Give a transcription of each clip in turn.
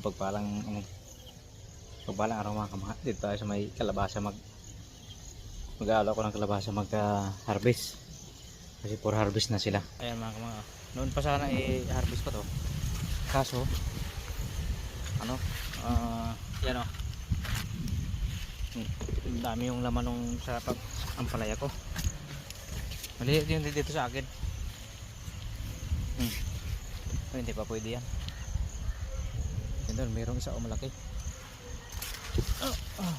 pagpalang ano, pagpalang araw mga kamahat dito tayo sa may kalabasa mag mag-aalaw ko ng kalabasa mag ah, harvest kasi for harvest na sila. Ayan mga kamahat noon pa sana i-harvest pa to. Kaso ano ah yan o ang dami yung laman nung sa ampalaya ko. Maliit yung dito sa akin. Hmm. Oh, hindi pa pwede yan. Yan doon mayroong isa o malaki. Oh, oh.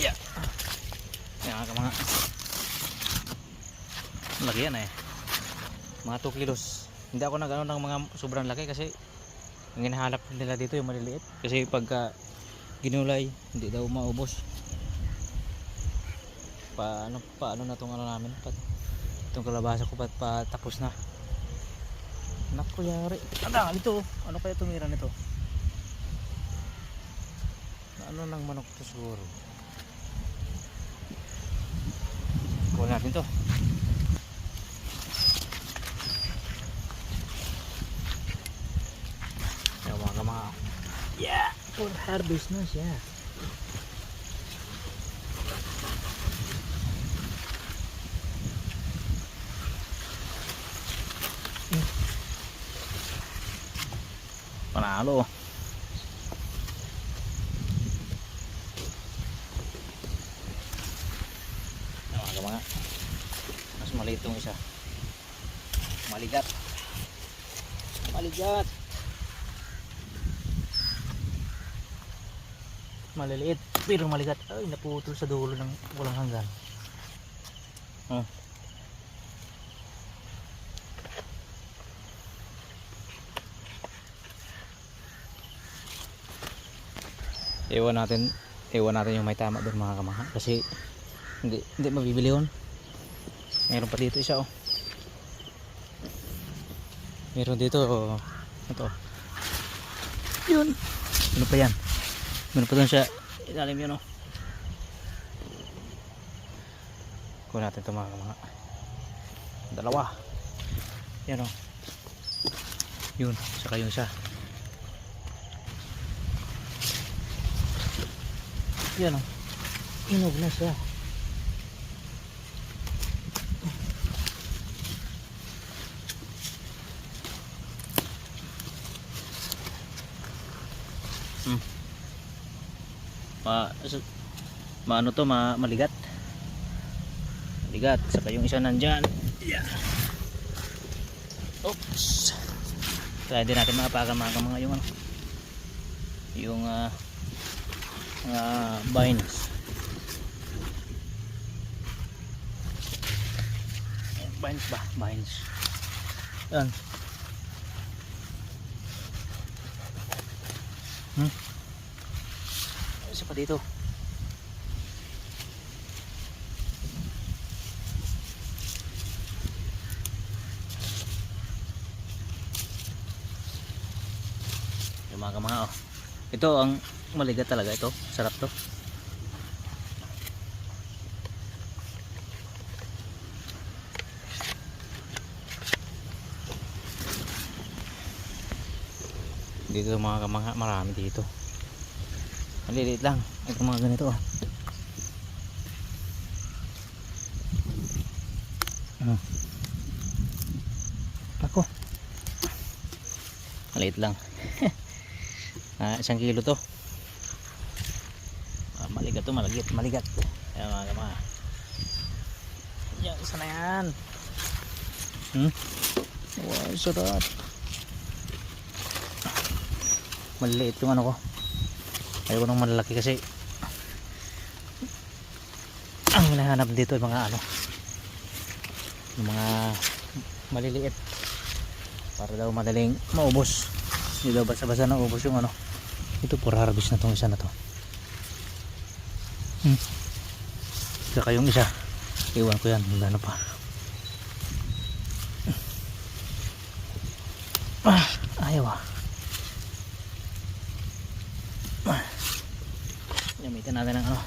yeah. Yan mga mga. Malaki yan eh. Mga 2 kilos. Hindi ako nag ano ng mga sobrang laki kasi ang hinahanap nila dito yung maliliit. Kasi pagka ginulay hindi daw maubos paano paano na tong ano namin pa itong kalabasa ko pa, pa tapos na. Naku yari. Ano ito ano kaya tumira nito? Ano ng manok to siguro? Kuha natin to. Yan mga mga yeah! For harvest na siya panalo mga mga. Mas maliit isa. Maligat. Maligat. Maliliit pero maligat. Ay naputol sa dulo ng walang hanggan. Oh. Iwan natin iwan natin yung may tama doon mga kamaha. Kasi hindi hindi mabibili yun. Meron pa dito isa oh. Meron dito oh, ito yun. Ano pa yan? Meron pa doon siya. Ilalim yun oh. Kuha natin ito mga kamaha. Dalawa. Yan oh. Yun saka yung isa yan oh inog na siya Hmm. Ma, maano to, ma, maligat. Maligat. Saka yung isa nandyan. Yeah. Oops. Kaya din natin maapakan mga mga yung ano. Yung ah uh, vines. Ayan, Vines ba? Vines. Yan. Hmm? Isa pa dito. Yung mga oh. Ito ang maligat talaga ito. Sarap to. Dito mga kamanga marami dito. Maliliit lang. Ito mga ganito oh. Ano? Ako. Maliit lang. ah, isang kilo to. Maligat to, malagit, maligat. Ayan mga kama. Yan, isa na yan. Hmm? Wow, sarap. Maliliit yung ano ko. Ayoko nang malalaki kasi ang hinahanap dito yung mga ano yung mga maliliit para daw madaling maubos hindi daw basa-basa na ubos yung ano ito for harvest na tong isa na to hmm. saka yung isa. Iwan ko yan. Wala na pa. Ah, ayaw ah gamitin natin ng ano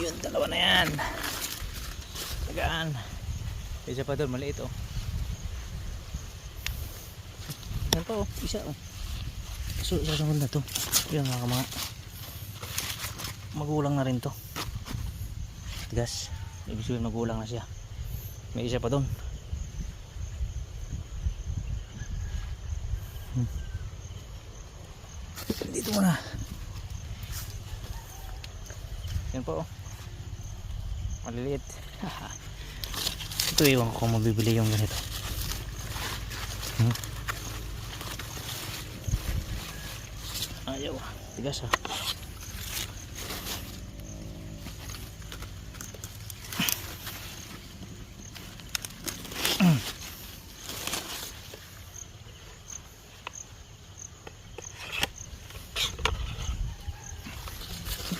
Yun, dalawa na yan. Tagaan. Isa pa doon, maliit oh. Yan pa oh, isa oh. So, isa sunod na to. Yan mga mga. Magulang na rin to. Tigas. Ibig sabihin magulang na siya. May isa pa doon. Hmm. Dito muna. Yan po oh. Maliliit. Ito iwan ko kung mabibili yung ganito. Hmm. Ayaw. Tigas ah.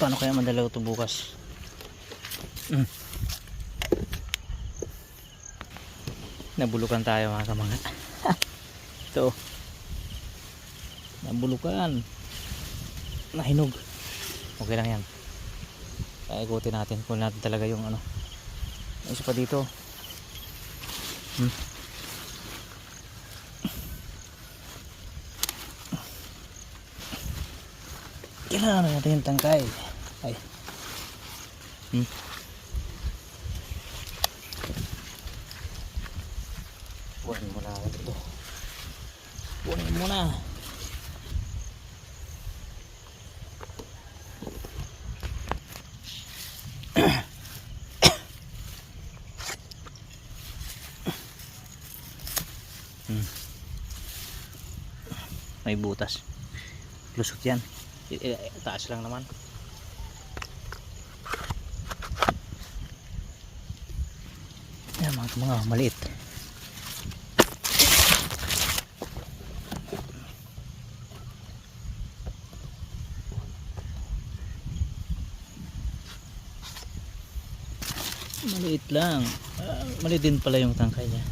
Paano kaya madalaw ito bukas? Nabulukan tayo mga kamanga. ito. Nabulukan. Nahinog. Okay lang yan. Paikutin natin kung natin talaga yung ano. Isa pa dito. Hmm. Kailangan na natin yung tangkay. Ay. Hmm. Buwanin mo na ito. Buwanin mo na. Hmm. May butas. Lusot yan. I- taas lang naman. Yan mga, mga maliit. Maliit lang. Ah, maliit din pala yung tangkay niya.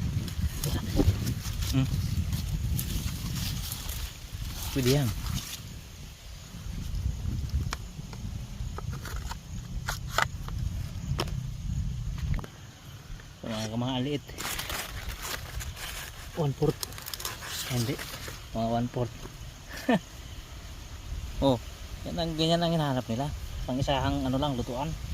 Hmm. Pwede yan. Mga kamaliit. One fourth. Hindi. Mga one fourth. oh, yan ang, ganyan ang hinahanap nila. Pang isahang ano lang, lutuan.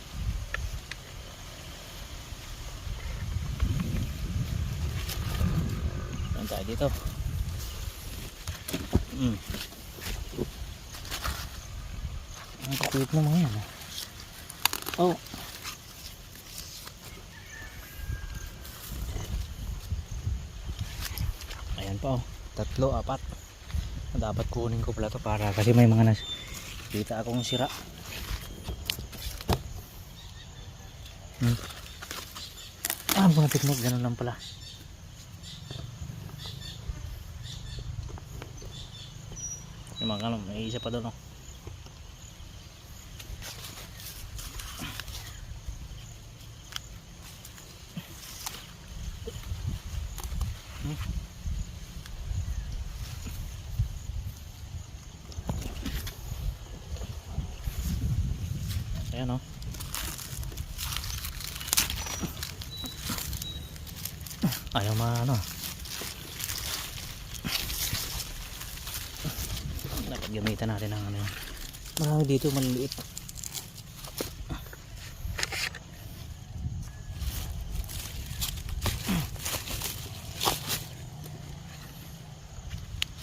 Tayo dito. Mm. Ang kukulit na mga yan. ah. Oh. Ayan pa oh. Tatlo, apat. Dapat kunin ko pala to para kasi may mga nas kita akong sira. Hmm. Ah, mga tiknog, ganun lang pala. Yung mga ano, may isa pa doon oh. Ayan o. Ayaw ma ano. Dapat gamitan natin ng ano yun. Marami dito maliliit.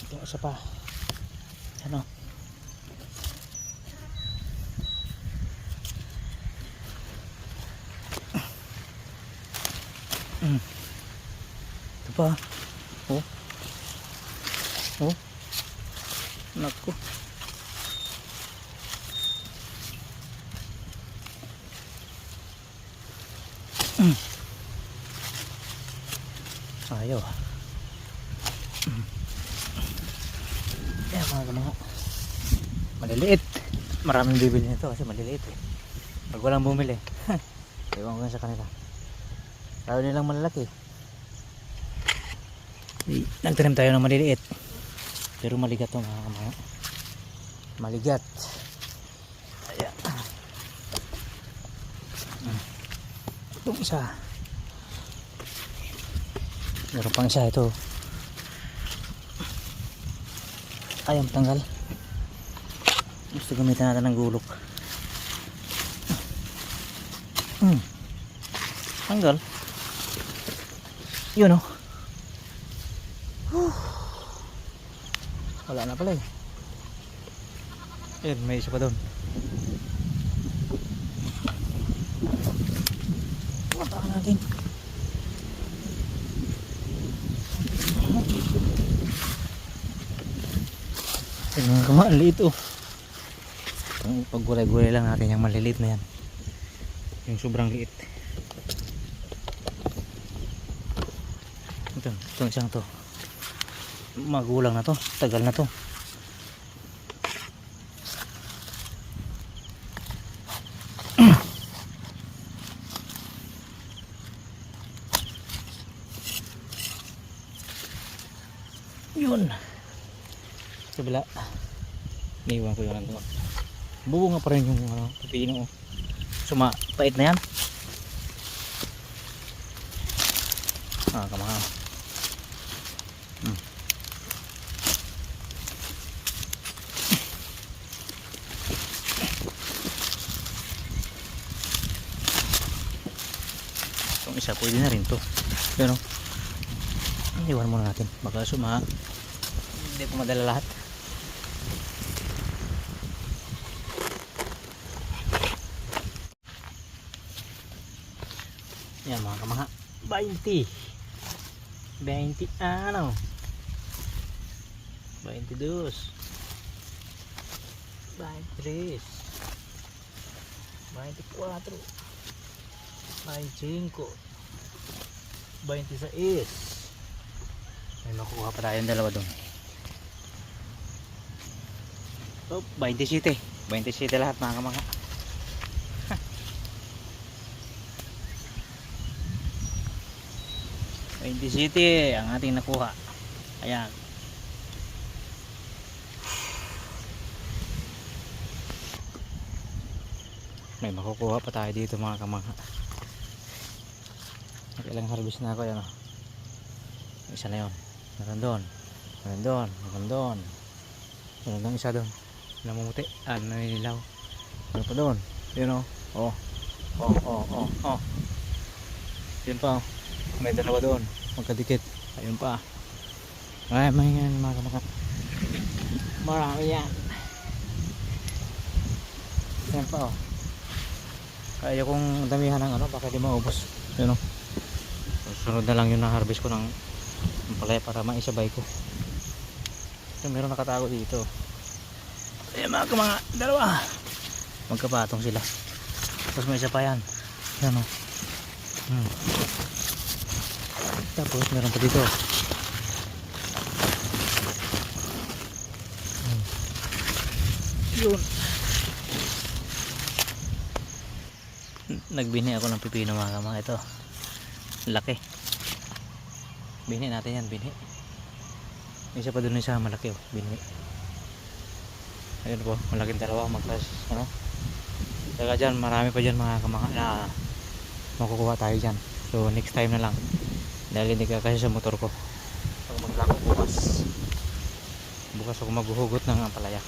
Ito isa pa. Ano? Mm. Ito pa. Oh. Oh. Naku. Mm. Ayaw. Mm. Yan mga mga maliliit. Maraming bibili nito kasi maliliit eh. Pag walang bumili. Ewan ko sa kanila. Ayaw nilang malalaki. Nagtanim tayo ng maliliit. Pero maligat to mga kamaya. Maligat. Ayan. Itong isa. Meron pang isa ito. Ayaw tanggal. Gusto gamitin natin ng gulok. Hmm. Tanggal. Yun oh. Whew. Wala na pala eh. Ayun, may isa pa doon. Punta natin. Ayun mga kama, ang liit oh. Pag paggulay-gulay lang natin yung maliliit na yan. Yung sobrang liit. Ito, itong isang to. Magulang na to, tagal na to. Yun. Kabila. Iniwan ko yung ano. Bubunga pa rin yung ano, pipino. oh. Suma, pait na yan. Ah, kamahal. Pwede na rin to. Pero, iwan muna natin. Baka suma, hindi ko madala lahat. Yan mga kamaha. 20. 20 ano? 22. 23. 24. 25. 26. May makuha pa tayong dalawa doon. Oh, 27. 27 lahat mga. Twenty City ang ating nakuha. Ayan. May makukuha pa tayo dito mga kamangha. Ilang harvest na ako yan. oh. Isa na yun. Meron doon. Meron doon. Meron doon. Meron doon isa doon. Namumuti. Ah, naninilaw. Meron pa doon. Yun o. Oh. Oh, oh, oh, oh. Yun pa oh. May dalawa doon. Magkadikit. Ayun pa. Ay, may yan mga kamakat. Marami yan. Yan pa oh. Kaya kong damihan ng ano, baka di maubos. Yun oh. Sunod na lang yung na-harvest ko ng palaya para maisabay ko. So, meron nakatago dito. Ayan mga kamanga, dalawa. Magkapatong sila. Tapos may isa pa yan. Yan oh. Hmm. Tapos meron pa dito. Hmm. Yun. Nagbini ako ng pipino mga kamang ito. Laki. Bini natin yan, bini. Isa pa dun isa malaki oh, bini. Ayun po, malaking dalawa magkas ano. Saka dyan, marami pa dyan mga kamanga na makukuha tayo dyan. So next time na lang. Dahil hindi ka kasi sa motor ko. Pag maglako bukas. Bukas ako maghuhugot ng ampalaya.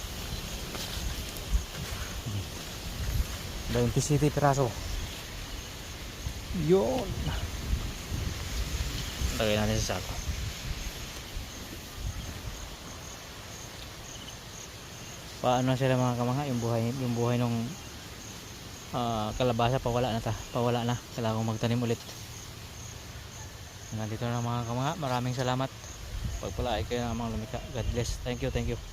20 city piraso. Yun. Lagay natin sa sako. Paano sila mga kamanga yung buhay yung buhay nung ah, kalabasa pawala na ta. Pawala na. Kailangan kong magtanim ulit. Nandito na mga kamanga. Maraming salamat. Pagpalaay kayo ng mga lumika. God bless. Thank you, thank you.